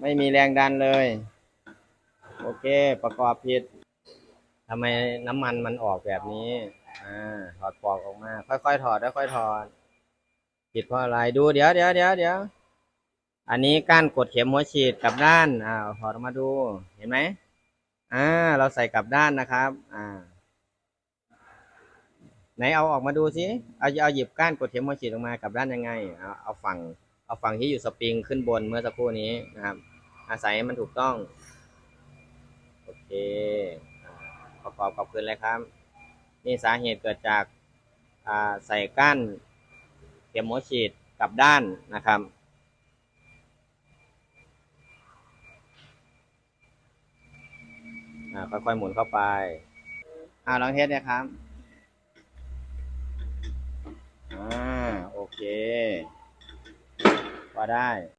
ไม่มีแรงดันเลย โอเค ประกอบผิดทำไมน้ำมันมันออกแบบนี้ อ่า ถอดปลอกออกมา ค่อยๆถอดค่อยๆถอด ผิดเพราะอะไร ดู เดี๋ยวเดี๋ยวเดี๋ยวเดี๋ยว อันนี้ก้านกดเข็มหัวฉีดกลับด้าน อ่าถอดออกมาดู เห็นไหม อ่า เราใส่กลับด้านนะครับ อ่า ไหนเอาออกมาดูสิ เอาเอาหยิบก้านกดเข็มหัวฉีดออกมากลับด้านยังไง เอาเอาฝั่ง เอาฝั่งที่อยู่สปริงขึ้นบนเมื่อสักครู่นี้นะครับ อาศัยให้มันถูกต้อง โอเคอ่าประกอบกับคืนเลยครับ นี่สาเหตุเกิดจากาใส่ก้านเข็มหัวฉีดกลับด้านนะครับค่อยๆหมุนเข้าไปอ่าลองเทสเนี่ยครับอ่าโอเค พอได้